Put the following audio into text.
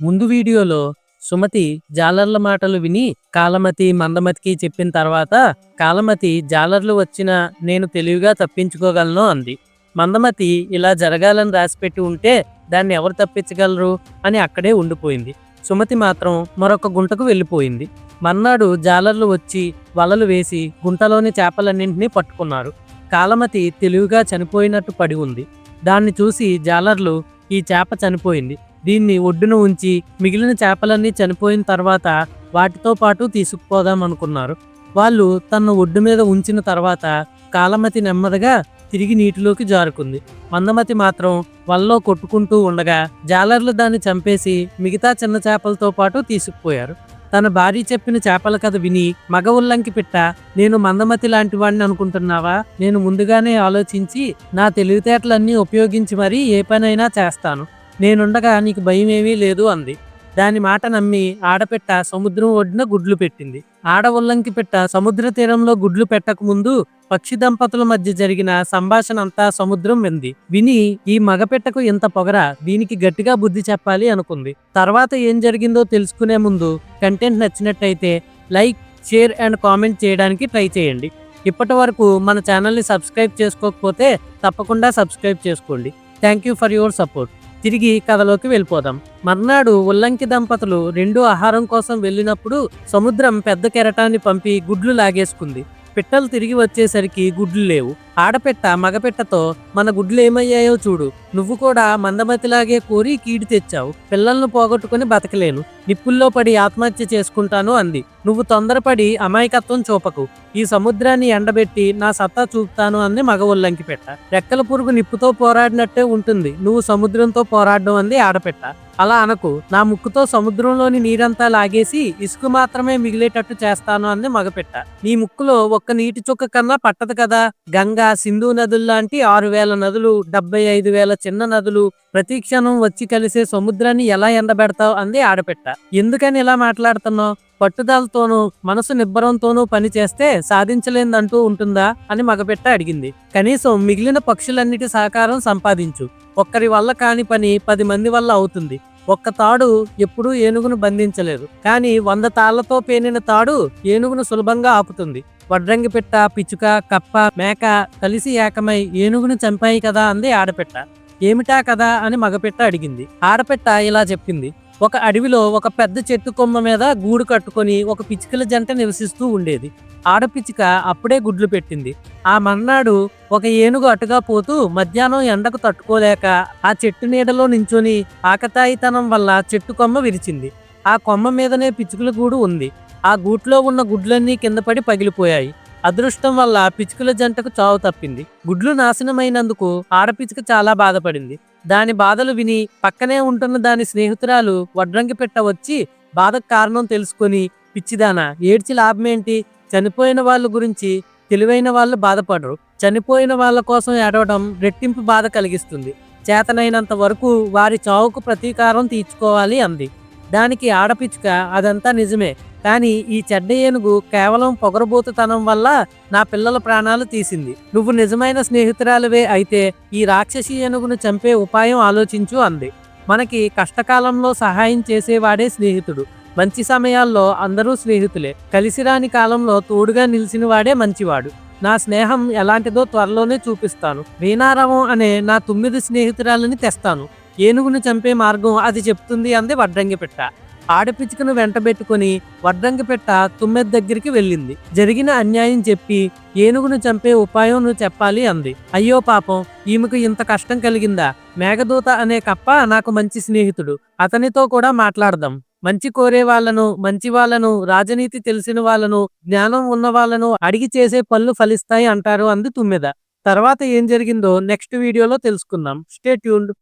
ముందు వీడియోలో సుమతి జాలర్ల మాటలు విని కాలమతి మందమతికి చెప్పిన తర్వాత కాలమతి జాలర్లు వచ్చిన నేను తెలివిగా తప్పించుకోగలను అంది. మందమతి ఇలా జరగాలని రాసిపెట్టి ఉంటే దాన్ని ఎవరు తప్పించగలరు అని అక్కడే ఉండిపోయింది. సుమతి మాత్రం మరొక గుంటకు వెళ్ళిపోయింది. మర్నాడు జాలర్లు వచ్చి వలలు వేసి గుంటలోని చేపలన్నింటినీ పట్టుకున్నారు. కాలమతి తెలివిగా చనిపోయినట్టు పడి ఉంది. దాన్ని చూసి జాలర్లు ఈ చేప చనిపోయింది. దీన్ని ఒడ్డున ఉంచి మిగిలిన చేపలన్నీ చనిపోయిన తర్వాత వాటితో పాటు తీసుకుపోదాం అనుకున్నారు. వాళ్ళు తన ఒడ్డు మీద ఉంచిన తర్వాత కాలమతి నెమ్మదిగా తిరిగి నీటిలోకి జారుకుంది. మందమతి మాత్రం వలలో కొట్టుకుంటూ ఉండగా జాలర్లు దాన్ని చంపేసి మిగతా చిన్న చేపలతో పాటు తీసుకుపోయారు. తన భార్య చెప్పిన చేపల కథ విని మగ ఉల్లంకి పిట్ట నేను మందమతి లాంటి వాడిని అనుకుంటున్నావా? నేను ముందుగానే ఆలోచించి నా తెలివితేటలన్నీ ఉపయోగించి మరీ ఏ పనైనా చేస్తాను. నేనుండగా నీకు భయం ఏమీ లేదు అంది. దాని మాట నమ్మి ఆడపెట్ట సముద్రం ఒడ్డున గుడ్లు పెట్టింది. ఆడ ఉల్లంకి పెట్ట సముద్ర తీరంలో గుడ్లు పెట్టకముందు పక్షి దంపతుల మధ్య జరిగిన సంభాషణ అంతా సముద్రం వింది. విని ఈ మగపెట్టకు ఇంత పొగర దీనికి గట్టిగా బుద్ధి చెప్పాలి అనుకుంది. తర్వాత ఏం జరిగిందో తెలుసుకునే ముందు కంటెంట్ నచ్చినట్టయితే లైక్ షేర్ అండ్ కామెంట్ చేయడానికి ట్రై చేయండి. ఇప్పటి వరకు మన ఛానల్ని సబ్స్క్రైబ్ చేసుకోకపోతే తప్పకుండా సబ్స్క్రైబ్ చేసుకోండి. Thank you for your support. తిరిగి కథలోకి వెళ్ళిపోదాం. మర్నాడు ఉల్లంకి దంపతులు రెండు ఆహారం కోసం వెళ్ళినప్పుడు సముద్రం పెద్ద కెరటాన్ని పంపి గుడ్లు లాగేసుకుంది. పిట్టలు తిరిగి వచ్చేసరికి గుడ్లు లేవు. ఆడపెట్ట మగపెట్టతో మన గుడ్లు ఏమయ్యాయో చూడు. నువ్వు కూడా మందమతిలాగే కోరి కీడు తెచ్చావు. పిల్లలను పోగొట్టుకుని బతకలేను. నిప్పుల్లో పడి ఆత్మహత్య చేసుకుంటాను అంది. నువ్వు తొందరపడి అమాయకత్వం చూపకు. ఈ సముద్రాన్ని ఎండబెట్టి నా సత్తా చూపుతాను అంది మగ ఉల్లంకి పెట్ట. రెక్కల పురుగు నిప్పుతో పోరాడినట్టే ఉంటుంది. నువ్వు సముద్రంతో పోరాడడం అంది ఆడపెట్ట. అలా అనకు. నా ముక్కుతో సముద్రంలోని నీరంతా లాగేసి ఇసుక మాత్రమే మిగిలేటట్టు చేస్తాను అంది మగపెట్ట. నీ ముక్కులో ఒక్క నీటి చుక్క కన్నా పట్టదు కదా. గంగ సింధు నదులు లాంటి ఆరు వేల నదులు డెబ్బై ఐదు వేల చిన్న నదులు ప్రతి క్షణం వచ్చి కలిసే సముద్రాన్ని ఎలా ఎండబెడతావు అంది ఆడపిట్ట ఎందుకని ఇలా మాట్లాడుతున్నావు? పట్టుదలతోనూ మనసు నిబ్బరంతోనూ పని చేస్తే ఉంటుందా? అని మగపెట్ట అడిగింది. కనీసం మిగిలిన పక్షులన్నిటి సహకారం సంపాదించు. ఒక్కరి వల్ల కాని పని పది మంది వల్ల అవుతుంది. ఒక్క తాడు ఎప్పుడూ ఏనుగును బంధించలేదు. కానీ వంద తాళ్ళతో పేనిన తాడు ఏనుగును సులభంగా ఆపుతుంది. వడ్రంగి పెట్ట పిచ్చుక కప్ప మేక కలిసి ఏకమై ఏనుగును చంపాయి కదా అంది ఆడపెట్ట. ఏమిటా కదా అని మగపెట్ట అడిగింది. ఆడపెట్ట ఇలా చెప్పింది. ఒక అడవిలో ఒక పెద్ద చెట్టు కొమ్మ మీద గూడు కట్టుకొని ఒక పిచ్చుకల జంట నివసిస్తూ ఉండేది. ఆడపిచ్చుక అప్పుడే గుడ్లు పెట్టింది. ఆ మర్నాడు ఒక ఏనుగు అటుగా పోతూ మధ్యాహ్నం ఎండకు తట్టుకోలేక ఆ చెట్టు నీడలో నించొని ఆకతాయితనం వల్ల చెట్టు కొమ్మ విరిచింది. ఆ కొమ్మ మీదనే పిచ్చుకల గూడు ఉంది. ఆ గూట్లో ఉన్న గుడ్లన్నీ కింద పడి పగిలిపోయాయి. అదృష్టం వల్ల పిచ్చుకల జంటకు చావు తప్పింది. గుడ్లు నాశనమైనందుకు ఆడపిచ్చుక చాలా బాధపడింది. దాని బాధలు విని పక్కనే ఉంటున్న దాని స్నేహితురాలు వడ్రంగి పెట్ట వచ్చి బాధకు కారణం తెలుసుకొని పిచ్చిదానా ఏడ్చి లాభమేంటి? చనిపోయిన వాళ్ళ గురించి తెలివైన వాళ్ళు బాధపడరు. చనిపోయిన వాళ్ళ కోసం ఏడవడం రెట్టింపు బాధ కలిగిస్తుంది. చేతనైనంత వరకు వారి చావుకు ప్రతీకారం తీర్చుకోవాలి అంది. దానికి ఆడపిచ్చుక అదంతా నిజమే. కానీ ఈ చెడ్డ ఏనుగు కేవలం పొగరబోతుతనం వల్ల నా పిల్లల ప్రాణాలు తీసింది. నువ్వు నిజమైన స్నేహితురాలువే అయితే ఈ రాక్షసి ఏనుగును చంపే ఉపాయం ఆలోచించు అంది. మనకి కష్టకాలంలో సహాయం చేసేవాడే స్నేహితుడు. మంచి సమయాల్లో అందరూ స్నేహితులే. కలిసిరాని కాలంలో తోడుగా నిలిచిన వాడే మంచివాడు. నా స్నేహం ఎలాంటిదో త్వరలోనే చూపిస్తాను. వీణారవం అనే నా తొమ్మిది స్నేహితురాలని తెస్తాను. ఏనుగును చంపే మార్గం అది చెప్తుంది అంది వడ్డంగి పెట్ట. ఆడపిచ్చుకను వెంటబెట్టుకుని వడ్రంగి పెట్ట తుమ్మెద దగ్గరికి వెళ్ళింది. జరిగిన అన్యాయం చెప్పి ఏనుగును చంపే ఉపాయం నువ్వు చెప్పాలి అంది. అయ్యో పాపం ఈమెకు ఇంత కష్టం కలిగిందా? మేఘదూత అనే కప్ప నాకు మంచి స్నేహితుడు. అతనితో కూడా మాట్లాడదాం. మంచి కోరే వాళ్ళను మంచి వాళ్ళను రాజనీతి తెలిసిన వాళ్ళను జ్ఞానం ఉన్న వాళ్ళను అడిగి చేసే పళ్ళు ఫలిస్తాయి అంటారు అంది తుమ్మెద. తర్వాత ఏం జరిగిందో నెక్స్ట్ వీడియోలో తెలుసుకుందాం. Stay tuned